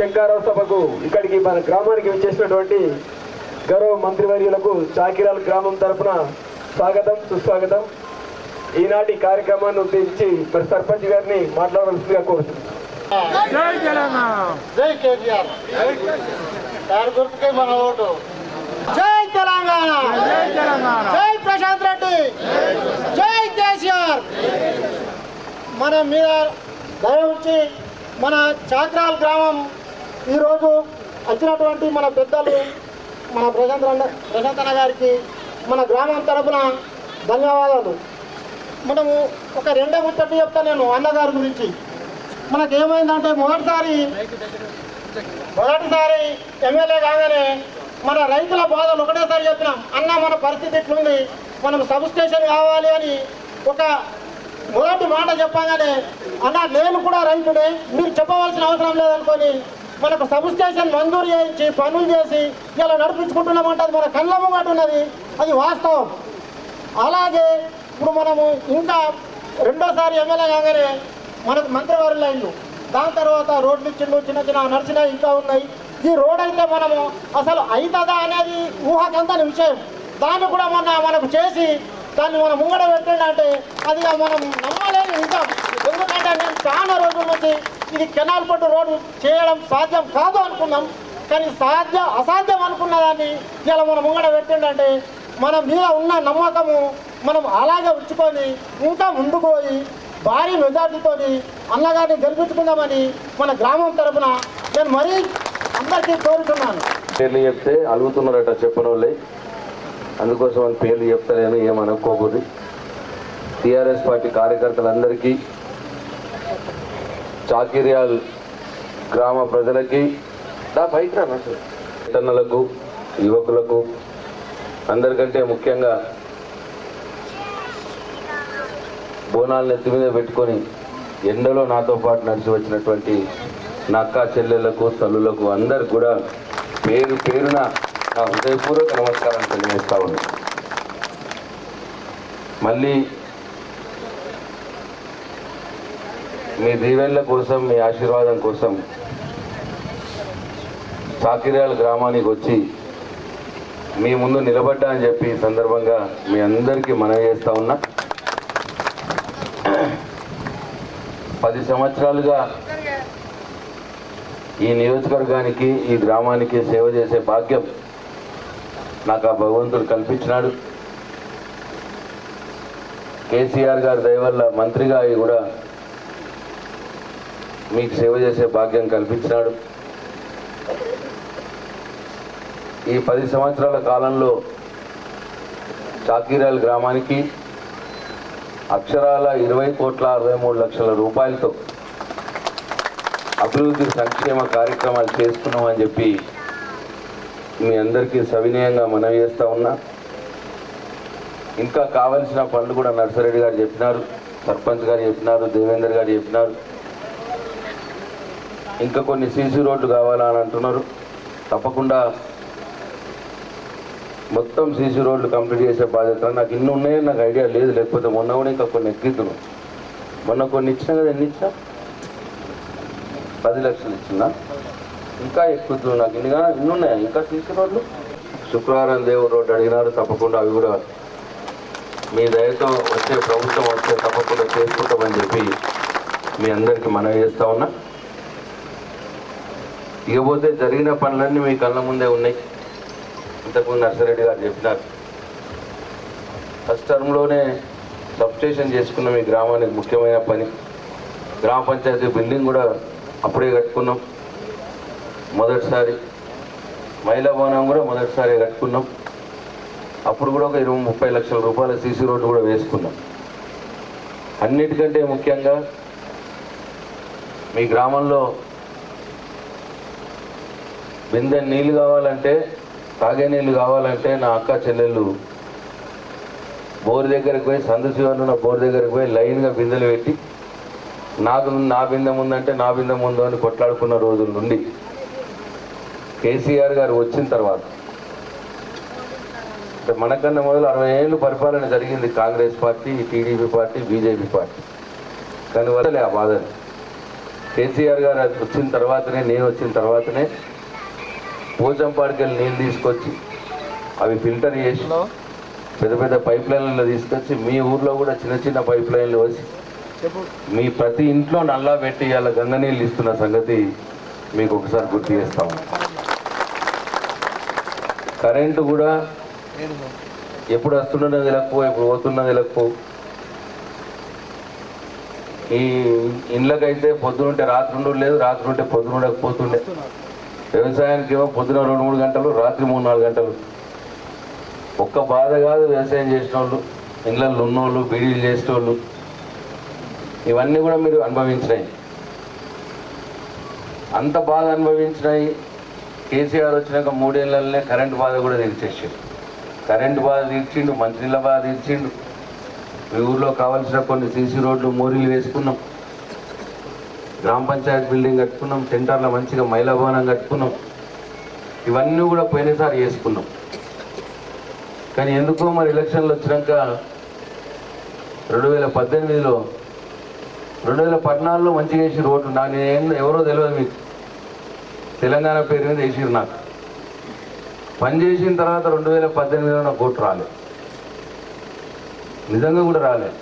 శంకారావు సభకు ఇక్కడికి మన గ్రామానికి వచ్చేసినటువంటి గౌరవ మంత్రివర్యులకు చాకిరాల గ్రామం తరపున స్వాగతం సుస్వాగతం. ఈనాటి కార్యక్రమాన్ని ఉద్దేశించి మరి సర్పంచ్ గారిని మాట్లాడవలసిందిగా కోరుతున్నాను జై తెలంగాణ జై కేసీఆర్ దాని గుర్తుకే మన ఓటు. జై తెలంగాణ. జై తెలంగాణ. జై ప్రశాంత్ రెడ్డి. జై కేసీఆర్. మన మీద దయ ఉంచి మన చాక్రాల్ గ్రామం ఈరోజు వచ్చినటువంటి మన పెద్దలు మన ప్రశాంత్ అన్న ప్రశాంత్ అన్న గారికి మన గ్రామం తరపున ధన్యవాదాలు. మనము ఒక రెండో ముచ్చట్టు చెప్తా నేను అన్నగారి గురించి. మనకి ఏమైందంటే మొదటిసారి మొదటిసారి ఎమ్మెల్యే కాగానే మన రైతుల బాధలు ఒకటేసారి చెప్పినాం. అన్న మన పరిస్థితి ఇట్లుంది మనం సబ్ స్టేషన్ కావాలి అని ఒక మొదటి మాట చెప్పగానే అన్న నేను కూడా రైతుడే మీరు చెప్పవలసిన అవసరం లేదనుకొని మనకు సబ్ స్టేషన్ మంజూరు చేయించి పనులు చేసి ఇలా నడిపించుకుంటున్నామంటే అది మన కళ్ళ ముంగట ఉన్నది. అది వాస్తవం. అలాగే ఇప్పుడు మనము ఇంకా రెండోసారి ఎమ్మెల్యే కాగానే మనకు మంత్రివారులు అయిండు దాని తర్వాత రోడ్లు ఇచ్చిండు చిన్న చిన్న నడిచినాయి ఇంకా ఉన్నాయి. ఈ రోడ్ అయితే మనము అసలు అవుతుందా అనేది ఊహకందని విషయం. దాన్ని కూడా మొన్న మనకు చేసి దాన్ని మనం ముంగడ పెట్టండి అది మనం నమ్మలేని నిజం ఎందుకంటే మేము చాలా రోజుల నుంచి ఇది కెనాల్ పట్టు రోడ్డు చేయడం సాధ్యం కాదు అనుకున్నాం. కానీ సాధ్య అసాధ్యం అనుకున్న దాన్ని ఇలా మనం ముంగడ పెట్టిండంటే మన మీద ఉన్న నమ్మకము మనం అలాగే ఉంచుకొని ఇంకా ముందుకు పోయి భారీ మెజార్టీతో అన్నగారిని గెలిపించుకుందామని మన గ్రామం తరపున నేను మరీ అందరికీ కోరుతున్నాను. పేర్లు చెప్తే అడుగుతున్నారట చెప్పనోళ్ళే. అందుకోసం అని పేర్లు చెప్తలేను ఏమనుకోకూడదు టీఆర్ఎస్ పార్టీ కార్యకర్తలందరికీ చాకిర్యాల్ గ్రామ ప్రజలకి నా బయట రా అసలు. యువకులకు అందరికంటే ముఖ్యంగా బోనాలు నెత్తి మీద పెట్టుకొని ఎండలో నాతో పాటు నడిచి వచ్చినటువంటి నా అక్క చెల్లెళ్ళకు తల్లులకు అందరికి కూడా పేరు పేరున నా హృదయపూర్వక నమస్కారం తెలియజేస్తా ఉన్నాను మళ్ళీ మీ దీవెళ్ళ కోసం మీ ఆశీర్వాదం కోసం సాకిర్యాల గ్రామానికి వచ్చి మీ ముందు నిలబడ్డా అని చెప్పి సందర్భంగా మీ అందరికీ మనవి చేస్తా ఉన్నా. పది సంవత్సరాలుగా ఈ నియోజకవర్గానికి ఈ గ్రామానికి సేవ చేసే భాగ్యం నాకు ఆ భగవంతుడు కల్పించినాడు. కేసీఆర్ గారి దయవల్ల మంత్రిగా అవి కూడా మీకు సేవ చేసే భాగ్యం కల్పించినాడు. ఈ పది సంవత్సరాల కాలంలో చాకీరాల్ గ్రామానికి అక్షరాల ఇరవై కోట్ల అరవై మూడు లక్షల రూపాయలతో అభివృద్ధి సంక్షేమ కార్యక్రమాలు చేసుకున్నామని చెప్పి మీ అందరికీ సవినయంగా మనవి చేస్తా ఉన్నా. ఇంకా కావలసిన పనులు కూడా నర్సరెడ్డి గారు చెప్పినారు సర్పంచ్ గారు చెప్పినారు దేవేందర్ గారు చెప్పినారు. ఇంకా కొన్ని సీసీ రోడ్లు కావాలని అంటున్నారు. తప్పకుండా మొత్తం సీసీ రోడ్లు కంప్లీట్ చేసే బాధ్యత నాకు ఇన్ని ఉన్నాయని నాకు ఐడియా లేదు. లేకపోతే మొన్న కూడా ఇంకా కొన్ని ఎక్కిద్దును. మొన్న కొన్ని ఇచ్చినా కదా ఎన్ని ఇచ్చా పది లక్షలు ఇచ్చిందా? ఇంకా ఎక్కువ నాకు ఇన్నిగా ఇన్ని ఉన్నాయా? ఇంకా సీసీ రోడ్లు? శుక్రవారం దేవుడు రోడ్డు అడిగినారు తప్పకుండా అవి కూడా మీ దయతో వచ్చే ప్రభుత్వం వస్తే తప్పకుండా చేసుకుంటామని చెప్పి మీ అందరికీ మనవి చేస్తా ఉన్నా. ఇకపోతే జరిగిన పనులన్నీ మీ కళ్ళ ముందే ఉన్నాయి. ఇంతకుముందు నర్సరెడ్డి గారు చెప్పినారు. ఫస్ట్ టర్మ్లోనే సబ్స్టేషన్ చేసుకున్నాం మీ గ్రామానికి ముఖ్యమైన పని. గ్రామ పంచాయతీ బిల్డింగ్ కూడా అప్పుడే కట్టుకున్నాం. మొదటిసారి మహిళా భవనం కూడా మొదటిసారి కట్టుకున్నాం. అప్పుడు కూడా ఒక ఇరవై ముప్పై లక్షల రూపాయల సీసీ రోడ్డు కూడా వేసుకున్నాం. అన్నిటికంటే ముఖ్యంగా మీ గ్రామంలో బిందె నీళ్ళు కావాలంటే తాగే నీళ్ళు కావాలంటే నా అక్క చెల్లెళ్ళు బోర్ దగ్గరికి పోయి సందు శివన్ బోర్ దగ్గరికి పోయి లైన్గా బిందెలు పెట్టి నాకు నా బిందె ముందంటే నా బిందె ముందు అని కొట్లాడుకున్న రోజుల నుండి కేసీఆర్ గారు వచ్చిన తర్వాత అంటే మనకన్నా మొదలు అరవై ఏళ్ళు పరిపాలన జరిగింది Congress party TDP party BJP party. కానీ వదలే ఆ బాధని. కేసీఆర్ గారు వచ్చిన తర్వాతనే నేను వచ్చిన తర్వాతనే పోచంపాడికి వెళ్ళి నీళ్ళు తీసుకొచ్చి అవి ఫిల్టర్ చేసి పెద్ద పెద్ద పైప్ లైన్లలో తీసుకొచ్చి మీ ఊర్లో కూడా చిన్న చిన్న పైప్ లైన్లు వచ్చి మీ ప్రతి ఇంట్లో నల్లా పెట్టి ఇలా గంగ నీళ్ళు ఇస్తున్న సంగతి మీకు ఒకసారి గుర్తు చేస్తాము కరెంటు కూడా ఎప్పుడు వస్తున్నది తెలకపో ఎప్పుడు పోతున్నది తెలకపో ఈ ఇండ్లకైతే పొద్దునుంటే రాత్రి ఉండు లేదు రాత్రి ఉంటే పొద్దున ఉండకపోతుండే వ్యవసాయానికి ఏమో పొద్దున రెండు మూడు గంటలు రాత్రి మూడు నాలుగు గంటలు. ఒక్క బాధ కాదు వ్యవసాయం చేసిన వాళ్ళు ఇళ్ళల్లో ఉన్నోళ్ళు బీడీలు చేసేటోళ్ళు. ఇవన్నీ కూడా మీరు అనుభవించినాయి. అంత బాధ అనుభవించినాయి. కేసీఆర్ వచ్చినాక మూడేళ్ళనే కరెంటు బాధ కూడా తీర్చేసాడు కరెంటు బాధ తీర్చిండు మంచినీళ్ళ బాధ తీర్చిండు. మీ ఊర్లో కావాల్సిన కొన్ని సీసీ రోడ్లు మోరీలు వేసుకున్నాం. గ్రామ పంచాయతీ బిల్డింగ్ కట్టుకున్నాం సెంటర్లో మంచిగా మహిళా భవనం కట్టుకున్నాం. ఇవన్నీ కూడా పోయినసారి చేసుకున్నాం. కానీ ఎందుకో మరి ఎలక్షన్లు వచ్చినాక రెండు వేల పద్దెనిమిదిలో రెండు వేల పద్నాలుగులో మంచిగా వేసి రోడ్డు నా నేను ఎవరో తెలియదు మీకు. తెలంగాణ పేరు మీద వేసిరు నాకు. పని చేసిన తర్వాత రెండు వేల పద్దెనిమిదిలో నాకు ఓటు రాలేదు నిజంగా కూడా రాలేదు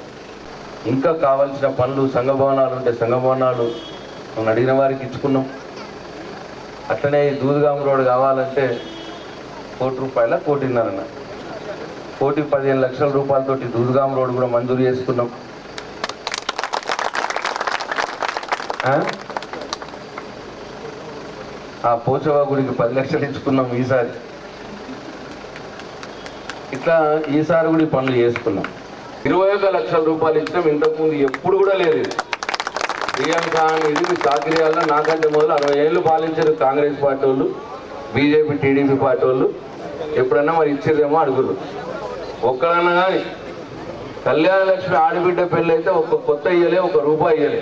ఇంకా కావాల్సిన పనులు సంఘ భవనాలు ఉంటే సంఘ భవనాలు మనం అడిగిన వారికి ఇచ్చుకున్నాం. అట్లనే ఈ దూదుగాం రోడ్ కావాలంటే కోటి రూపాయల కోటిన్నరన్న. కోటి పదిహేను లక్షల రూపాయలతోటి దూదుగాము రోడ్ కూడా మంజూరు చేసుకున్నాం. ఆ? ఆ పోచవా గుడికి పది లక్షలు ఇచ్చుకున్నాం ఈసారి. ఇట్లా ఈసారి కూడా పనులు చేసుకున్నాం. ఇరవై ఒక లక్షల రూపాయలు ఇచ్చినాం. ఇంతకుముందు ఎప్పుడు కూడా లేదు సీఎం ప్రియాంక ఇది సాకిరియాల్లో నాకంటే మొదలు అరవై ఏళ్ళు పాలించారు కాంగ్రెస్ పార్టీ వాళ్ళు బీజేపీ టీడీపీ పార్టీ వాళ్ళు. ఎప్పుడన్నా మరి ఇచ్చేదేమో అడుగురు ఒక్కడన్నా కానీ కళ్యాణ లక్ష్మి ఆడబిడ్డ పెళ్ళి అయితే ఒక కొత్త ఇయ్యలే ఒక రూపాయి ఇయ్యలే.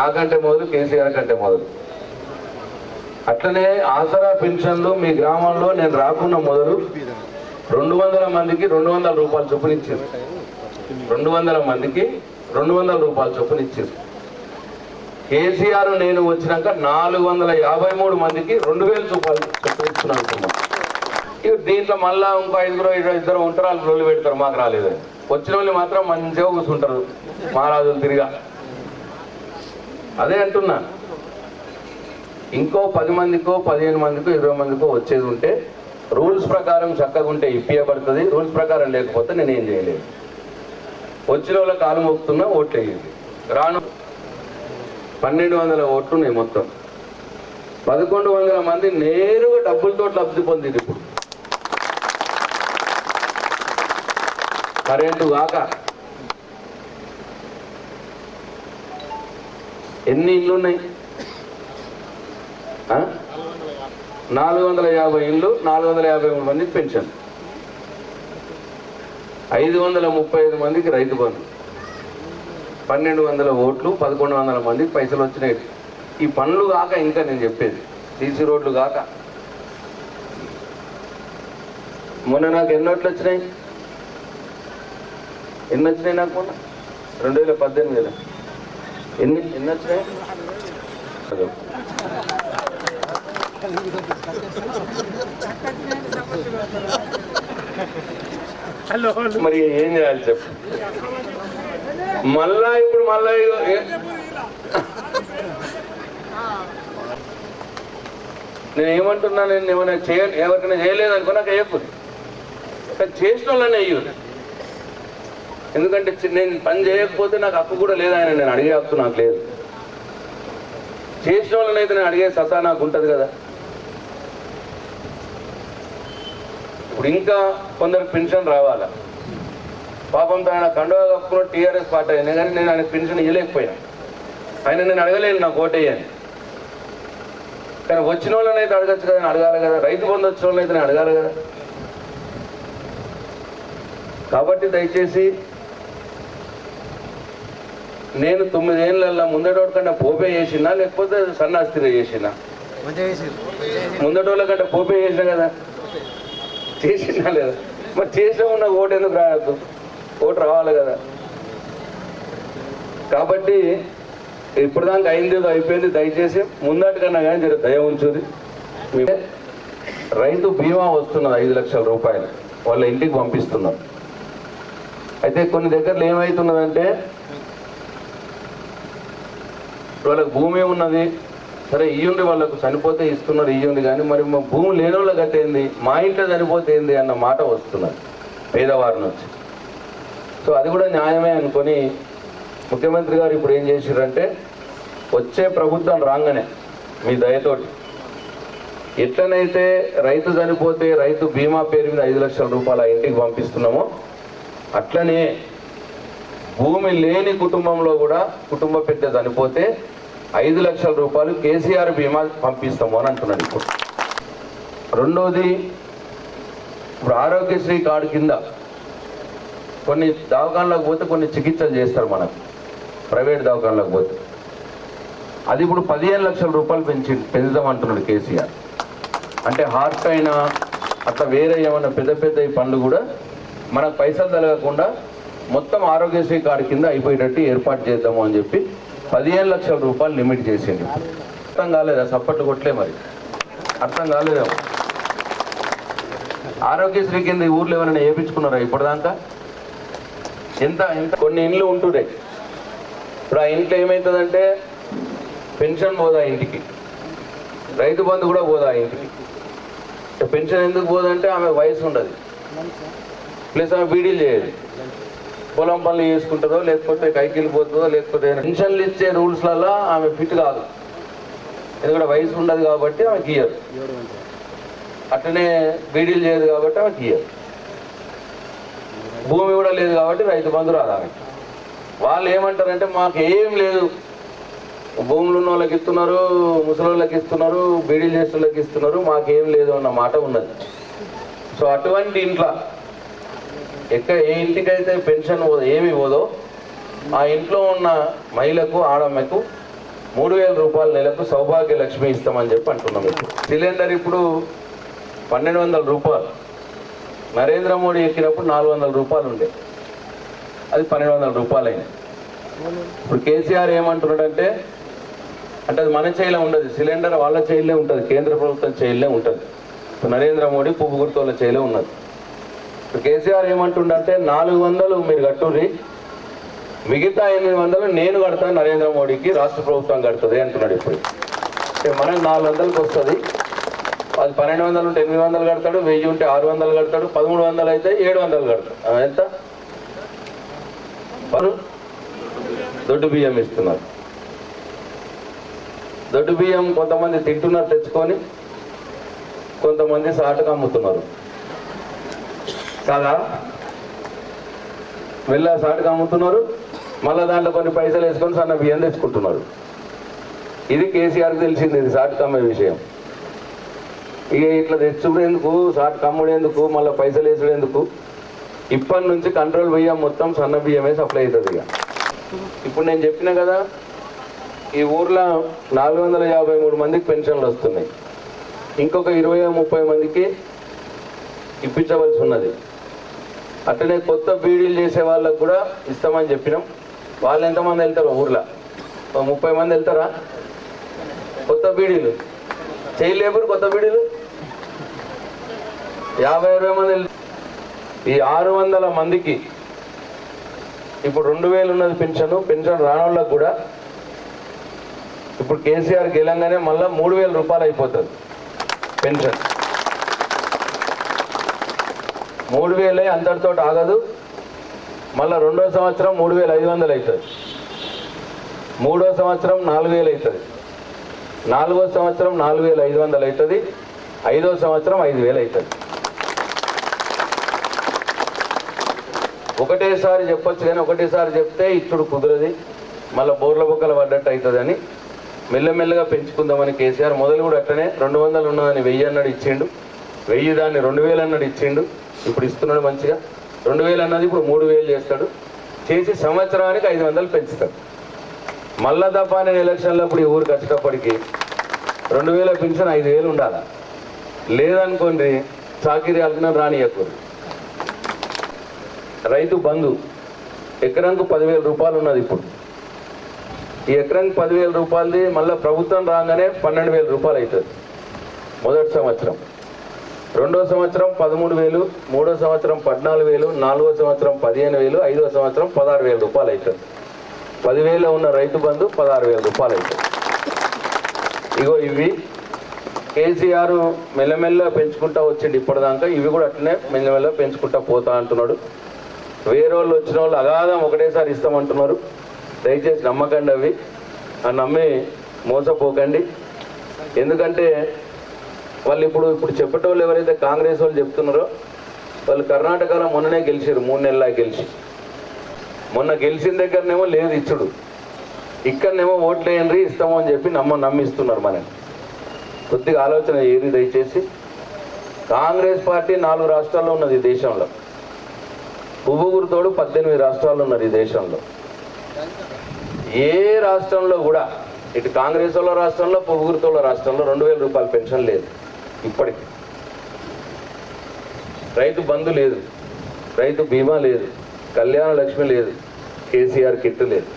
నాకంటే మొదలు కేసీఆర్ కంటే మొదలు. అట్లనే ఆసరా పెన్షన్లు మీ గ్రామంలో నేను రాకున్న మొదలు రెండు వందల మందికి రెండు వందల రూపాయలు చొప్పున ఇచ్చారు రెండు వందల మందికి రెండు వందల రూపాయలు చొప్పున ఇచ్చారు కేసీఆర్ నేను వచ్చినాక నాలుగు వందల యాభై మూడు మందికి రెండు వేలు చూపాలి చూపించుకున్నాను ఇక దీంట్లో మళ్ళా ఇంకో ఐదుగురు ఇద్దరు ఇద్దరు ఉంటారు వాళ్ళు రోజులు పెడతారు మాకు రాలేదు. వచ్చిన వాళ్ళు మాత్రం మంచిగా కూర్చుంటారు మహారాజులు తిరిగా. అదే అంటున్నా. ఇంకో పది మందికో పదిహేను మందికో ఇరవై మందికో వచ్చేది ఉంటే రూల్స్ ప్రకారం చక్కగా ఉంటే ఇప్పియబడుతుంది. రూల్స్ ప్రకారం లేకపోతే నేను ఏం చేయలేదు. వచ్చిన వాళ్ళ కాలు మోపుతున్నా ఓట్లు వేయండి రాను పన్నెండు వందల ఓట్లు ఉన్నాయి మొత్తం. పదకొండు వందల మంది నేరుగా డబ్బులతో లబ్ధి పొందింది ఇప్పుడు. కరెంటు కాక. ఎన్ని ఇళ్ళు ఉన్నాయి నాలుగు వందల యాభై ఇళ్ళు నాలుగు వందల యాభై మూడు మందికి పెన్షన్. ఐదు వందల ముప్పై ఐదు మందికి రైతు బంధు. పన్నెండు వందల ఓట్లు పదకొండు వందల మందికి పైసలు వచ్చినాయి. ఈ పనులు కాక ఇంకా నేను చెప్పేది సీసీ రోడ్లు కాక. మొన్న నాకు ఎన్ని ఓట్లు వచ్చినాయి? ఎన్ని వచ్చినాయి నాకు మొన్న? రెండు వేల పద్దెనిమిదిలో ఎన్ని ఎన్ని వచ్చినాయి? మరి ఏం చేయాలి చెప్పు. మళ్ళా ఇప్పుడు మళ్ళా నేను ఏమంటున్నా నేను ఏమైనా చేయ ఎవరికైనా చేయలేదు అనుకో నాకు చెప్పు కానీ చేసిన వాళ్ళని అయ్యు ఎందుకంటే నేను పని చేయకపోతే నాకు హక్కు కూడా లేదు ఆయన నేను అడిగే హక్కు నాకు లేదు. చేసిన వాళ్ళని అయితే నేను అడిగే సతా నాకు ఉంటుంది కదా. ఇప్పుడు ఇంకా కొందరు పెన్షన్ రావాలా? పాపం తన కండువా కప్పుకున్న టీఆర్ఎస్ పార్టీ అయినా కానీ నేను ఆయన పెన్షన్ ఇవ్వలేకపోయాను ఆయన నేను అడగలేను నాకు ఓటేయని కానీ వచ్చిన వాళ్ళని అయితే అడగచ్చు కదా అడగాలి కదా. రైతు బంధు వచ్చిన వాళ్ళని అయితే నేను అడగాలి కదా. కాబట్టి దయచేసి నేను తొమ్మిదేళ్ళల్లో ముందటోడి కంటే పోపే చేసినా లేకపోతే సన్నాస్తిగా చేసినా? ముందటోళ్ళ కంటే పోపే చేసినా కదా? చేసినా లేదా? మరి చేసే ఉన్న ఓటు ఎందుకు రాయద్దు కోటి రావాలి కదా. కాబట్టి ఇప్పటిదాకా అయింది ఏదో అయిపోయింది దయచేసి ముందటికన్నా కానీ జర దయ ఉంచుది. రైతు బీమా వస్తున్నది ఐదు లక్షల రూపాయలు వాళ్ళ ఇంటికి పంపిస్తున్నారు. అయితే కొన్ని దగ్గరలో ఏమవుతున్నదంటే వాళ్ళకి భూమి ఉన్నది సరే ఇయ్యుండి వాళ్ళకు చనిపోతే ఇస్తున్నారు ఇయ్యుండి కానీ మరి మా భూమి లేని వాళ్ళకి అట్టేంది మా ఇంట్లో చనిపోతే ఏంది అన్న మాట వస్తున్నది పేదవారి నుంచి. సో అది కూడా న్యాయమే అనుకొని ముఖ్యమంత్రి గారు ఇప్పుడు ఏం చేసిరంటే వచ్చే ప్రభుత్వం రాగానే మీ దయతోటి. ఎట్లనైతే రైతు చనిపోతే రైతు బీమా పేరు మీద ఐదు లక్షల రూపాయల ఇంటికి పంపిస్తున్నామో అట్లనే భూమి లేని కుటుంబంలో కూడా కుటుంబ పెద్ద చనిపోతే ఐదు లక్షల రూపాయలు కేసీఆర్ బీమా పంపిస్తాము అని అంటున్నాను ఇప్పుడు. రెండోది ఇప్పుడు ఆరోగ్యశ్రీ కార్డు కింద కొన్ని దవాఖానలకు పోతే కొన్ని చికిత్సలు చేస్తారు మనకు. ప్రైవేట్ దవాఖానలకు పోతే. అది ఇప్పుడు పదిహేను లక్షల రూపాయలు పెంచి పెంచుదాం అంటున్నాడు కేసీఆర్. అంటే హార్ట్ అయినా అట్లా వేరే ఏమైనా పెద్ద పెద్ద ఈ పనులు కూడా మనకు పైసలు తలగకుండా మొత్తం ఆరోగ్యశ్రీ కార్డు కింద అయిపోయేటట్టు ఏర్పాటు చేద్దాము అని చెప్పి పదిహేను లక్షల రూపాయలు లిమిట్ చేసింది అర్థం కాలేదా? సప్పట్లు కొట్లే మరి. అర్థం కాలేదేమో ఆరోగ్యశ్రీ కింద ఊర్లో ఏమైనా వేయించుకున్నారా ఇప్పటిదాకా? ఎంత ఎంత కొన్ని ఇండ్లు ఉంటున్నాయి. ఇప్పుడు ఆ ఇంట్లో ఏమవుతుందంటే పెన్షన్ పోదా ఇంటికి? రైతు బంధు కూడా పోదా ఇంటికి? పెన్షన్ ఎందుకు పోదంటే ఆమె వయసు ఉండదు. ప్లస్ ఆమె బీడీలు చేయదు. పొలం పనులు చేసుకుంటుందో లేకపోతే కైకిలు పోతుందో లేకపోతే పెన్షన్లు ఇచ్చే రూల్స్లలో ఆమె ఫిట్ కాదు. ఎందుకంటే వయసు ఉండదు కాబట్టి ఆమె గీయరు అట్లనే బీడీలు చేయదు కాబట్టి ఆమె గీయరు భూమి కూడా లేదు కాబట్టి రైతు బంధు రాదు ఆమెకి. వాళ్ళు ఏమంటారంటే మాకు ఏం లేదు. భూములు ఉన్న వాళ్ళకి ఇస్తున్నారు ముసలోళ్ళకి ఇస్తున్నారు బీడీలు చేసిన వాళ్ళకి ఇస్తున్నారు మాకేం లేదు అన్న మాట ఉన్నది. సో అటువంటి ఇంట్లో ఎక్కడ ఏ ఇంటికైతే పెన్షన్ పోదో ఏమి పోదో ఆ ఇంట్లో ఉన్న మహిళకు ఆడమ్మకు మూడు వేల రూపాయల నెలకు సౌభాగ్య లక్ష్మి ఇస్తామని చెప్పి అంటున్నాం సిలిండర్ ఇప్పుడు పన్నెండు వందల రూపాయలు. నరేంద్ర మోడీ ఎక్కినప్పుడు నాలుగు వందల రూపాయలు ఉండే. అది పన్నెండు వందల రూపాయలు అయినాయి ఇప్పుడు కేసీఆర్ ఏమంటున్నాడంటే అంటే అది మన చేయిలో ఉండదు. సిలిండర్ వాళ్ళ చేయిలే ఉంటుంది. కేంద్ర ప్రభుత్వం చేయిలే ఉంటుంది. నరేంద్ర మోడీ పువ్వు గుర్తుల చేయిలో ఉన్నది. ఇప్పుడు కేసీఆర్ ఏమంటుండంటే నాలుగు వందలు మీరు కట్టుర్రి మిగతా ఎనిమిది వందలు నేను కడతాను నరేంద్ర మోడీకి రాష్ట్ర ప్రభుత్వం కడుతుంది అంటున్నాడు ఇప్పుడు. అంటే మనకు నాలుగు వందలకి వస్తుంది అది పన్నెండు వందలు ఉంటే ఎనిమిది వందలు కడతాడు వెయ్యి ఉంటే ఆరు వందలు కడతాడు పదమూడు వందలు అయితే ఏడు వందలు కడతాడు. ఎంత? పను దొడ్డు బియ్యం ఇస్తున్నారు. దొడ్డు బియ్యం కొంతమంది తింటున్నారు తెచ్చుకొని కొంతమంది సాటుకు అమ్ముతున్నారు. కాదా? వెళ్ళా సాటుకు అమ్ముతున్నారు మళ్ళీ దాంట్లో కొన్ని పైసలు వేసుకొని సన్న బియ్యం తెచ్చుకుంటున్నారు. ఇది కేసీఆర్కి తెలిసింది ఇది సాటుకు అమ్మే విషయం. ఇక ఇట్లా తెచ్చుకునేందుకు షార్ట్ కమ్ముడేందుకు మళ్ళీ పైసలు వేసుడేందుకు ఇప్పటి నుంచి కంట్రోల్ బియ్యం మొత్తం సన్న బియ్యమే సప్లై అవుతుంది ఇక. ఇప్పుడు నేను చెప్పిన కదా ఈ ఊర్లో నాలుగు వందల యాభై మూడు మందికి పెన్షన్లు వస్తున్నాయి. ఇంకొక ఇరవై ముప్పై మందికి ఇప్పించవలసి ఉన్నది అట్లనే కొత్త బీడీలు చేసే వాళ్ళకు కూడా ఇస్తామని చెప్పినాం. వాళ్ళు ఎంతమంది వెళ్తారు ఊర్లో? ముప్పై మంది వెళ్తారా? కొత్త బీడీలు. చేయలేబరు కొత్త బీడీలు? యాభై ఇరవై మంది ఈ ఆరు వందల మందికి ఇప్పుడు రెండు వేలు ఉన్నది పెన్షన్ పెన్షన్ రానోళ్ళకు కూడా ఇప్పుడు కేసీఆర్ గెలంగానే మళ్ళీ మూడు వేల రూపాయలు అయిపోతుంది పెన్షన్ మూడు వేలే అందరితో ఆగదు. మళ్ళీ రెండో సంవత్సరం మూడు వేల ఐదు వందలు అవుతుంది మూడో సంవత్సరం నాలుగు వేలు అవుతుంది నాలుగో సంవత్సరం నాలుగు వేల ఐదు వందలు అవుతుంది ఐదో సంవత్సరం ఐదు వేలు అవుతుంది ఒకటేసారి చెప్పొచ్చు కానీ ఒకటేసారి చెప్తే ఇచ్చుడు కుదరది. మళ్ళీ బోర్ల బొక్కలు పడ్డట్టు అవుతుందని మెల్లమెల్లగా పెంచుకుందామని కేసీఆర్ మొదలు కూడా అట్లనే రెండు వందలు ఉన్నదని వెయ్యి అన్నాడు ఇచ్చిండు. వెయ్యి దాన్ని రెండు వేలు అన్నాడు ఇచ్చిండు. ఇప్పుడు ఇస్తున్నాడు మంచిగా. రెండు వేలు అన్నది ఇప్పుడు మూడు వేలు చేస్తాడు. చేసి సంవత్సరానికి ఐదు వందలు పెంచుతాడు. మళ్ళా తప్ప నేను ఎలక్షన్లో ఇప్పుడు ఈ ఊరికి వచ్చేటప్పటికి రెండు వేల పెన్షన్ ఐదు వేలు ఉండాలి? లేదనుకోండి చాకిరి అల్లిన రానియకూడదు. రైతు బంధు ఎకరానికి పదివేల రూపాయలు ఉన్నది ఇప్పుడు. ఈ ఎకరానికి పదివేల రూపాయలది మళ్ళీ ప్రభుత్వం రాగానే పన్నెండు వేల రూపాయలు అవుతుంది. మొదటి సంవత్సరం. రెండో సంవత్సరం పదమూడు వేలు మూడో సంవత్సరం పద్నాలుగు వేలు నాలుగో సంవత్సరం పదిహేను వేలు ఐదో సంవత్సరం పదహారు వేల రూపాయలు అవుతుంది. పదివేలు ఉన్న రైతు బంధు పదహారు వేల రూపాయలు అవుతుంది. ఇగో ఇవి కేసీఆర్ మెల్లమెల్ల పెంచుకుంటా వచ్చిండు ఇప్పటిదాకా. ఇవి కూడా అట్లనే మెల్లమెల్ల పెంచుకుంటా పోతా అంటున్నాడు. వేరే వాళ్ళు వచ్చిన వాళ్ళు అగాధం ఒకటేసారి ఇస్తామంటున్నారు. దయచేసి నమ్మకండి అవి. అని నమ్మి మోసపోకండి. ఎందుకంటే వాళ్ళు ఇప్పుడు ఇప్పుడు చెప్పేటోళ్ళు ఎవరైతే కాంగ్రెస్ వాళ్ళు చెప్తున్నారో వాళ్ళు కర్ణాటకలో మొన్ననే గెలిచారు మూడు నెలలా గెలిచి. మొన్న గెలిచిన దగ్గరనేమో లేదు ఇచ్చుడు. ఇక్కడనేమో ఓట్లు వేయండి ఇస్తాము అని చెప్పి నమ్మ నమ్మిస్తున్నారు మనని కొద్దిగా ఆలోచన ఏది దయచేసి. కాంగ్రెస్ పార్టీ నాలుగు రాష్ట్రాల్లో ఉన్నది దేశంలో. పువ్వు పద్దెనిమిది రాష్ట్రాలు ఉన్నారు ఈ దేశంలో. ఏ రాష్ట్రంలో కూడా ఇటు కాంగ్రెస్ వాళ్ళ రాష్ట్రంలో పువ్వు రాష్ట్రంలో రెండు వేల రూపాయల పెన్షన్ లేదు ఇప్పటికి. రైతు బంధు లేదు రైతు బీమా లేదు కళ్యాణ లక్ష్మి లేదు కేసీఆర్ కిట్ లేదు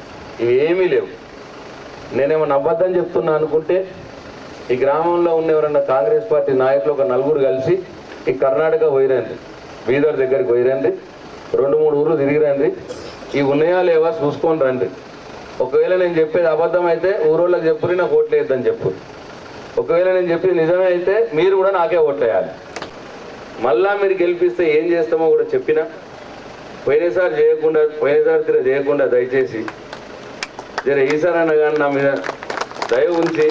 ఇవేమీ లేవు. నేనేమో అబద్ధం చెప్తున్నా అనుకుంటే ఈ గ్రామంలో ఉన్న ఎవరన్నా కాంగ్రెస్ పార్టీ నాయకులు ఒక నలుగురు కలిసి ఈ కర్ణాటక పోయిరండి బీదర్ దగ్గరికి పోయిరండి రెండు మూడు ఊర్లు తిరిగిరండి ఈ ఉన్నాయా లేవా చూసుకొని రండి. ఒకవేళ నేను చెప్పేది అబద్ధం అయితే ఊరోళ్ళకి చెప్పుని నాకు ఓట్లు చెప్పు. ఒకవేళ నేను చెప్పేది నిజమే అయితే మీరు కూడా నాకే ఓట్లేయాలి మళ్ళా మీరు గెలిపిస్తే ఏం చేస్తామో కూడా చెప్పినా. పోయినసారి చేయకుండా పోయినసారి తిరిగి చేయకుండా దయచేసి. జర ఈసారన్న కానీ నా మీద దయ ఉంచి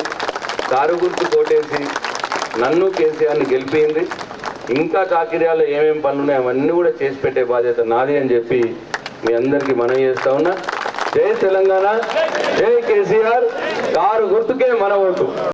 కారు గుర్తు కోటేసి నన్ను కేసీఆర్ని గెలిపింది ఇంకా కాకిర్యాల్లో ఏమేమి పనులు ఉన్నాయో అవన్నీ కూడా చేసి పెట్టే బాధ్యత నాది అని చెప్పి మీ అందరికీ మనం చేస్తా ఉన్నా. జై తెలంగాణ. జై కేసీఆర్. కారు గుర్తుకే మన ఓటు.